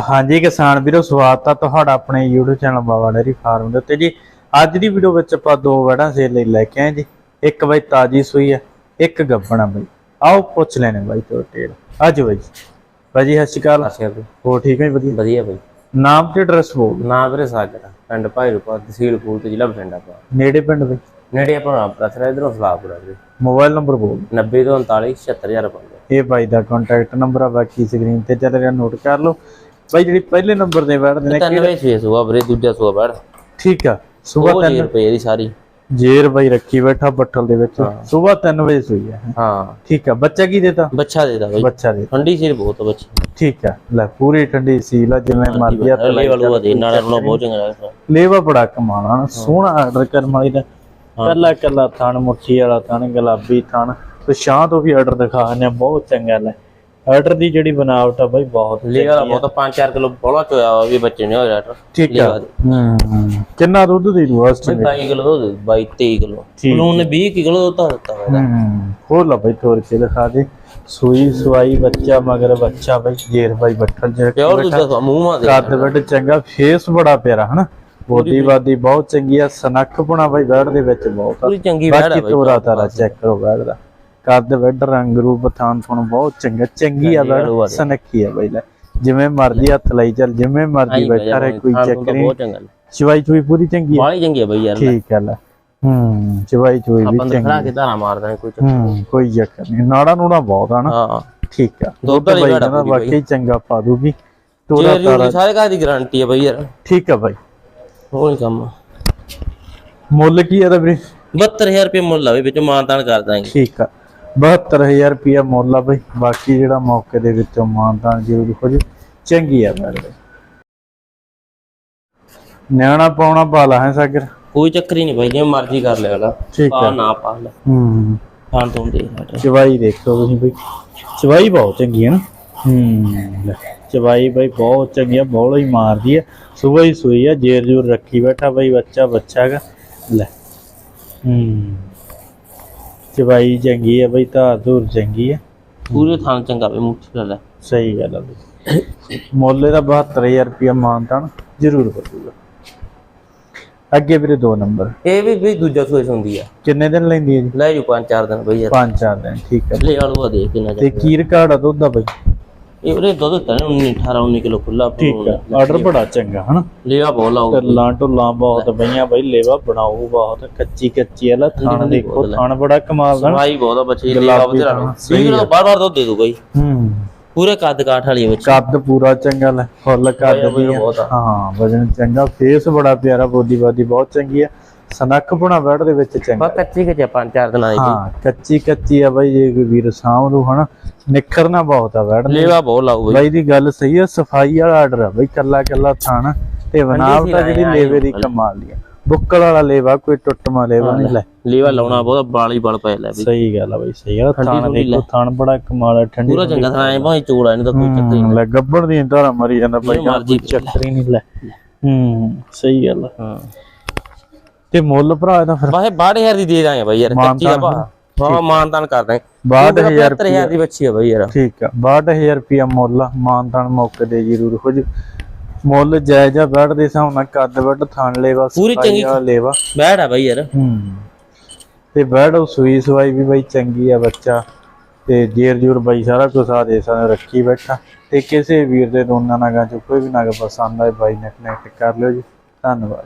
ਹਾਂਜੀ ਕਿਸਾਨ ਵੀਰੋ ਸਵਾਗਤ ਆ ਤੁਹਾਡਾ ਆਪਣੇ YouTube channel Baba dairy farm ਦੇ ਉੱਤੇ ਜੀ। ਅੱਜ ਦੀ ਵੀਡੀਓ ਵਿੱਚ ਆਪਾਂ ਦੋ ਵੜਾਂ ਸੇਲ ਲਈ ਲੈ ਕੇ ਆਏ ਜੀ। ਇੱਕ ਬਾਈ ਤਾਜੀ ਸੂਈ ਆ ਇੱਕ ਗੱਬਣਾ ਬਾਈ। ਆਓ ਪੁੱਛ ਲੈਣੇ ਬਾਈ ਤੋਂ ਟੇਲ ਅੱਜ ਬਾਈ। ਬਾਈ ਜੀ ਸਤਿ ਸ਼੍ਰੀ ਅਕਾਲ। ਅੱਛਾ ਜੀ। ਹੋ ਠੀਕ ਹੈ ਵਧੀਆ। ਵਧੀਆ ਬਈ। ਨਾਮ ਤੇ ਐਡਰੈਸ ਬੋਲ ਨਾ ਵੀਰੇ ਸਾਗਰ ਪਿੰਡ ਭਾਈਰੂਪਾ ਤਹਿਸੀਲ ਫੂਲ ਤੇ ਜ਼ਿਲ੍ਹਾ ਬਠਿੰਡਾ ਪਾ ਨੇੜੇ ਪਿੰਡ ਬਾਈ? ਨੇੜੇ ਆਪਣਾ ਪ੍ਰਥਨਾ ਇਧਰੋਂ ਸਲਾਹਪੁਰਾ ਵੀਰੇ। ਮੋਬਾਈਲ ਨੰਬਰ ਬੋਲ 90 ਤੋਂ 39 76005 ਇਹ ਬਾਈ ਦਾ ਕੰਟੈਕਟ ਨੰਬਰ ਆ ਬਾਕੀ ਸਕਰੀਨ ਤੇ ਚੱਲ ਰਿਹਾ ਨੋਟ ਕਰ ਲਓ। ਬਾਈ ਜਿਹੜੀ ਪਹਿਲੇ ਨੰਬਰ ਦੇ ਵੜਦੇ ਨੇ 93 ਛੇ ਸੂਆ ਵੀਰੇ ਦੂਜਾ ਸੂਆ ਬੜ ਠੀਕ ਆ ਉਹ 1000 ਰੁਪਏ ਦੀ ਸਾਰੀ। ਜੇਰ ਬਾਈ ਰੱਖੀ ਬੈਠਾ ਬੱਠਲ ਦੇ ਵਿੱਚ। ਸਵੇਰ 3 ਵਜੇ ਸੂਈ ਆ। ਹਾਂ। ਠੀਕ ਆ ਬੱਚਾ ਕੀ ਦੇਤਾ? ਬੱਚਾ ਦੇਦਾ ਬਈ। ਬੱਚਾ ਦੇ ਠੰਡੀ ਸੀਰ ਬਹੁਤ ਬੱਚੀ। ਠੀਕ ਆ ਲੈ ਪੂਰੀ ਠੰਡੀ ਸੀਲ ਆ ਜਿਵੇਂ ਮਰਜ਼ੀ ਆ ਲੈ ਵਾਲੂ ਦੇ ਨਾਲ ਰੋਣਾ ਬਹੁਤ ਚੰਗਾ ਲੱਗਦਾ। ਲੇਵਾ ਬੜਾ ਕਮਾਣਾ ਸੋਹਣਾ ਆਰਡਰ ਕਰਨ ਵਾਲੀ ਦਾ ਕੱਲਾ ਕੱਲਾ ਥਣ ਮੁੱਠੀ ਵਾਲਾ ਥਣ ਗੁਲਾਬੀ ਥਣ। ਤੇ ਸ਼ਾਂ ਤੋਂ ਵੀ ਆਰਡਰ ਦਿਖਾ ਬਹੁਤ ਚੰਗਾ ਲੈ। ਆਰਡਰ ਦੀ ਜਿਹੜੀ ਬਨਾਵਟ ਆ ਬਾਈ ਬਹੁਤ ਲੈ ਵਾਲਾ ਬਹੁਤ 5-4 ਕਿਲੋ ਬੋਲਾ ਚੋਇਆ ਵਾ ਵੀ ਬੱਚੇ ਨੇ ਹੋਇਆ ਟ ਠੀਕ ਆ। ਹੂੰ। ਕਿੰਨਾ ਦੁੱਧ ਦੇ ਦੂ ਅਸਟ 22 ਕਿਲੋ ਦੋ 22 23 ਕਿਲੋ। ਉਹਨੂੰ ਨੇ 20 ਕਿਲੋ ਦਿੱਤਾ ਦਿੱਤਾ ਇਹਦਾ। ਹੂੰ। ਹੋਰ ਲਾ ਬਾਈ ਤੋਰ ਕੇ ਦਿਖਾ ਦੇ? ਸੂਈ ਸਵਾਈ ਬੱਚਾ ਮਗਰ ਬੱਚਾ ਬਾਈ ਜੇਰ ਬਾਈ ਬੱਠਲ ਜਿਹੜਾ ਪਿਓਰ ਦੂਜਾ ਸੂਆ ਮੂੰਹ ਮਾ ਦੇ। ਕੱਦ ਵੱਡ ਚੰਗਾ ਫੇਸ ਬੜਾ ਪਿਆਰਾ ਹਨਾ? ਬੋਡੀ ਬਾਦੀ ਬਹੁਤ ਚੰਗੀ ਆ ਸਨੱਖ ਪੁਣਾ ਬਾਈ ਬੈੜ ਦੇ ਵਿੱਚ ਬਹੁਤ ਆ। ਪੂਰੀ ਚੰਗੀ ਵੈੜ ਬਾਕੀ ਆ ਬਈ। ਤੋਰਾ ਤਾਰਾ ਚੈੱਕ ਕਰੋ ਬੈੜ ਦਾ। ਕੱਦ ਵੱਡ ਰੰਗ ਰੂਪ ਥਾਨ ਥਣ ਬਹੁਤ ਚੰਗਾ ਚੰਗੀ ਆ ਬੈੜ ਸਨੱਖੀ ਆ ਬਾਈ ਲੈ। ਜਿਵੇਂ ਮਰਜ਼ੀ ਹੱਥ ਲਈ ਚੱਲ ਜਿਵੇਂ ਮਰਜ਼ੀ ਬੈਠਾ ਰਹੇ ਕੋਈ ਚੱਕਰ ਨਹੀਂ। ਚੰਗਾ ਚਵਾਈ ਚੂਈ ਪੂਰੀ ਚੰਗੀ ਆ? ਬਾਲੀ ਚੰਗੀ ਆ ਬਈ ਯਾਰ ਠੀਕ ਆ ਲੈ। ਹੂੰ ਚਵਾਈ ਚੂਈ ਵੀ ਆਪਾਂ ਤਾਂ ਖੜਾ ਕੇ ਧਾਰਾ ਮਾਰਦਾ ਨੀ ਕੋਈ ਚੱਕਰ ਕੋਈ ਚੱਕਰ ਨਹੀਂ। ਨਾੜਾ ਨੂੜਾ ਬਹੁਤ ਆ ਨਾ। ਹਾਂ। ਠੀਕ ਆ। ਦੁੱਧ ਬਾਈ ਆ ਪੂਰੀ ਵਾਕਈ ਚੰਗਾ ਪਾ ਦੂਗੀ। ਤੋਰਾ ਜੇ ਜੂਰੀ ਸਾਰੇ ਘਰ ਦੀ ਗਾਰੰਟੀ ਆ ਬਈ ਯਾਰ। ਠੀਕ ਆ ਬਾਈ। ਨਹੀਂ ਕੰਮ। ਮੁੱਲ ਕੀ ਆ ਇਹਦਾ ਵੀਰੇ? 72000 ਰੁਪਏ ਮੁੱਲ ਆ ਬਈ ਵਿੱਚ ਮਾਨਤਾਨ ਕਰ ਦਾਂਗੇ। ਠੀਕ ਆ। 72000 ਰੁਪਿਆ ਮੁੱਲ ਆ ਬਈ। ਬਾਕੀ ਜਿਹੜਾ ਮੌਕੇ ਦੇ ਵਿੱਚੋਂ ਮਾਨਤਾਨ ਜ਼ਰੂਰ ਹੋ ਜੇ ਚੰਗੀ ਆ ਮੇਰੇ ਨਿਆਣਾ ਪਾਉਣਾ ਬਾਲਾ ਹੈ ਸਾਗਰ। ਕੋਈ ਚੱਕਰ ਹੀ ਨਹੀਂ ਬਈ ਜੇ ਮਰਜ਼ੀ ਕਰ ਲੈ। ਵਾਲਾ ਠੀਕ ਪਾ ਨਾ ਪਾ ਲੈ। ਹੂੰ। ਖਾਣ ਤੋਂ ਦੇ ਚਵਾਈ ਦੇਖੋ ਤੁਸੀਂ ਬਈ। ਚਵਾਈ ਬਹੁਤ ਚੰਗੀ ਹੈ ਨਾ। ਹੂੰ। ਚਵਾਈ ਬਈ ਬਹੁਤ ਚੰਗੀ ਆ ਬੋਲ ਹੀ ਮਾਰਦੀ ਆ। ਸਵੇਰ ਹੀ ਸੂਈ ਆ ਜੇਰ ਜੂਰ ਰੱਖੀ ਬੈਠਾ ਬਈ ਬੱਚਾ ਬੱਚਾ ਗਾ ਲੈ। ਹੂੰ। ਚਵਾਈ ਚੰਗੀ ਆ ਬਈ ਧਾਰ ਧੂਰ ਚੰਗੀ ਆ। ਪੂਰੇ ਥਾਂ ਚੰਗਾ ਬਈ ਮੁੱਠੀ ਲੈ ਲੈ। ਸਹੀ ਗੱਲ ਆ ਬਈ। ਮੁੱਲ ਇਹਦਾ 72000 ਰੁਪਿਆ ਮਾਨਤਾਨ ਜ਼ਰੂਰ ਕਰੂਗਾ ਅੱਗੇ ਵੀਰੇ ਦੋ ਨੰਬਰ। ਇਹ ਵੀ ਬਈ ਦੂਜਾ ਸੋਇਸ ਹੁੰਦੀ ਆ। ਕਿੰਨੇ ਦਿਨ ਲੈਂਦੀ ਹੈ ਜੀ? ਲੈ ਜੂ ਪੰਜ ਚਾਰ ਦਿਨ ਬਈ ਯਾਰ। ਪੰਜ ਚਾਰ ਦਿਨ ਠੀਕ ਹੈ ਲੈ ਵਾਲੂ ਦੇ ਕਿੰਨਾ ਤੇ ਕੀ ਰਿਕਾਰਡ ਆ ਦੁੱਧ ਦਾ ਬਈ। ਇਹ ਉਹਨੇ ਦੁੱਧ ਨੇ 19 18 19 ਕਿਲੋ ਖੁੱਲਾ ਠੀਕ ਆ। ਆਰਡਰ ਬੜਾ ਚੰਗਾ ਹਨਾ? ਲਿਆ ਬੋਲ ਆਉ ਢੱਲਾਂ ਢੁੱਲਾਂ ਬਹੁਤ ਪਈਆਂ ਬਈ ਲੇਵਾ ਬਣਾਉ ਬਹੁਤ ਕੱਚੀ ਕੱਚੀ ਆ ਲੈ ਥਣ ਦੇਖੋ ਥਣ ਬੜਾ ਕਮਾਲ ਦਾ। ਸਵਾਈ ਬਹੁਤ ਆ ਬੱਚੇ ਲਿਆ ਬਥੇਰਾ। ਨੂੰ ਸਹੀ ਕਿਲੋ ਬਾਰ ਬਾਰ ਦੁੱਧ ਦੇ ਦੂ ਬਈ ਹੂੰ। ਪੂਰੇ ਕੱਦ ਕਾਠ ਵਾਲੀ ਬੱਚੀ। ਕੱਦ ਪੂਰਾ ਚੰਗਾ ਲੈ ਫੁੱਲ ਕੱਦ ਦੀ ਹਾਂ ਵਜਨ ਚੰਗਾ ਫੇਸ ਬੜਾ ਪਿਆਰਾ ਬੋਡੀ ਬਾਦੀ ਬਹੁਤ ਚੰਗੀ ਆ। ਸਨੱਖ ਬਣਾ ਬੈਠ ਦੇ ਵਿੱਚ ਚੰਗਾ। ਬਸ ਕੱਚੀ ਕੱਚੀ ਪੰਜ ਚਾਰ ਦਿਨਾਂ ਦੀ ਹਾਂ ਕੱਚੀ ਕੱਚੀ ਆ ਬਾਈ ਜੇ ਕੋਈ ਵੀਰ ਸਾਂਭੂ ਹਨਾ ਨਿਖਰਨਾ ਬਹੁਤ ਆ ਬੈਠ ਲੇਵਾ ਬਹੁਤ ਲਾਊ ਬਈ। ਬਾਈ ਦੀ ਗੱਲ ਸਹੀ ਆ ਸਫ਼ਾਈ ਵਾਲਾ ਆਰਡਰ ਆ ਬਾਈ ਕੱਲਾ ਕੱਲਾ ਥਾਣਾ ਤੇ ਬਨਾਵਟ ਜਿਹੜੀ ਲੇਵੇ ਦੀ ਕਮਾਲ ਦੀ ਆ। ਬੁੱਕਲ ਵਾਲਾ ਲੇਵਾ ਕੋਈ ਟੁੱਟਮਾ ਲੇਵਾ ਨਹੀਂ ਲੈ। ਲੇਵਾ ਲਾਉਣਾ ਬਹੁਤ ਬਾਲੀ ਬਲ ਪੈ ਲੈ ਬਈ। ਸਹੀ ਗੱਲ ਆ ਬਾਈ ਸਹੀ ਆ ਥਾਣਾ ਦੇਖੋ ਥਾਣ ਬੜਾ ਕਮਾਲ ਆ ਠੰਡੀ ਪੂਰਾ ਚੰਗਾ ਥਾਂ ਐ ਭਾਵੇਂ ਚੋੜਾ ਨਹੀਂ ਤਾਂ ਕੋਈ ਚੱਕਰ ਹੂੰ, ਲੈ ਗੱਬੜ ਦੀ ਧਾਰਾ ਮਰੀ ਜਾਂਦਾ ਨਹੀਂ ਮਰਜ਼ੀ ਚੱਕਰ ਹੀ ਨਹੀਂ ਲੈ। ਹੂੰ ਸਹੀ ਗੱਲ ਆ। ਹਾਂ। ਤੇ ਮੁੱਲ ਭਰਾ ਇਹਦਾ ਫਿਰ ਵਾਹੇ 62000 ਦੀ ਦੇ ਦਾਂਗੇ ਬਈ ਯਾਰ ਕੱਚੀ ਦਾ ਭਾ ਹਾਂ ਮਾਨਤਾਨ ਕਰ ਦਾਂਗੇ। 62000 75000 ਦੀ ਬੱਚੀ ਆ ਬਈ ਯਾਰ। ਠੀਕ ਆ 62000 ਰੁਪਿਆ ਮੁੱਲ ਆ ਮਾਨਤਾਨ ਮੌਕੇ ਦੇ ਜ਼ਰੂਰ ਹੋ ਜੂ। ਮੁੱਲ ਜਾਇਜ਼ ਆ ਬੈਠ ਦੇ ਹਿਸਾਬ ਨਾਲ ਕੱਦ ਵੱਡ ਥਾਣ ਲੇਵਾ ਪੂਰੀ ਚੰਗੀ- ਲੇਵਾ। ਆ ਬਈ ਯਾਰ। ਹੂੰ। ਤੇ ਬੈਡ ਉਹ ਸੂਈ ਸਵਾਈ ਵੀ ਬਾਈ ਚੰਗੀ ਆ ਬੱਚਾ। ਤੇ ਜੇਰ ਜੂਰ ਬਾਈ ਸਾਰਾ ਕੁਝ ਆ ਦੇ ਸਾਨੂੰ ਰੱਖੀ ਬੈਠਾ। ਤੇ ਕਿਸੇ ਵੀਰ ਦੇ ਦੋਨਾਂ ਨਾਗਾਂ ਚੋਂ ਕੋਈ ਵੀ ਨਗ ਪਸੰਦ ਆਏ ਬਾਈ ਨੇ ਕਨੈਕਟ ਕਰ ਲਿਓ ਜੀ। ਧੰਨਵਾਦ।